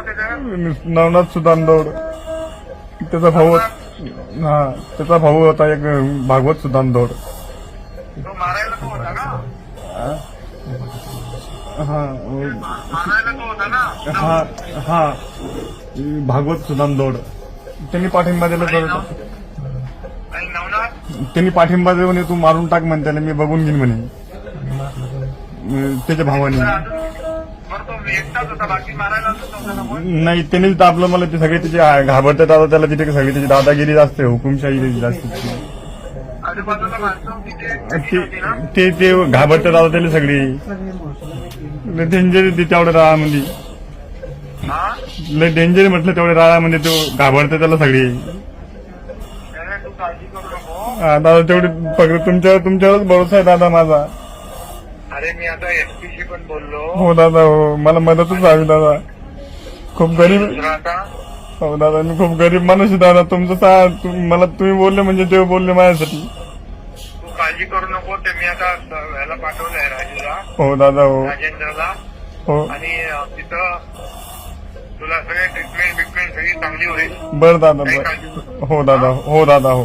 नवनाथ सुदान दौड त्याचा भाऊ हा त्याचा भाऊ होता एक भागवत सुदान दौड हा हा. हा भागवत सुदान दौड त्यांनी पाठिंबा दिला तर त्यांनी पाठिंबा देऊन म्हणे तू मारून टाक म्हणे त्याला मी बघून घेईन म्हणे. त्याच्या भावाने. नाही त्यांनीच दाबलं मला ते सगळे त्याचे घाबरतात आता त्याला तिथे सगळी त्याची दादागिरी जास्त हुकुमशाही जास्त. ते ते घाबरतात आता त्याला सगळी. लई डेंजर आहे ते तेवढ्या राळामध्ये. लय डेंजर म्हटलं तेवढ्या राळामध्ये तो घाबरते त्याला सगळी. दादा तेवढी फक्त तुमच्यावर तुमच्यावरच भरोसा आहे दादा माझा. अरे मी आता एसपीशी पण बोललो. हो दादा हो. मला मदतच हवी दादा. खूप गरीब दुसरं आता हो दादा मी खूप गरीब माणूस आहे दादा. तुमचं सा तुम- मला तुम्ही बोलले म्हणजे ते बोलले माझ्यासाठी. तू काळजी करू नको ते मी आता ह्याला पाठवलंय राजूला. हो दादा हो. राजेंद्रला. हो. आणि अ, तिथं तुला सगळे ट्रीटमेंट बिटमेंट सगळी चांगली होईल. बरं दादा काही बरं. काळजी करू नको. हो दादा हो दादा हो.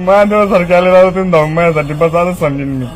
महादेवासारखे आले दादा तुम्ही धावून माझ्यासाठी बस असं समजेन मी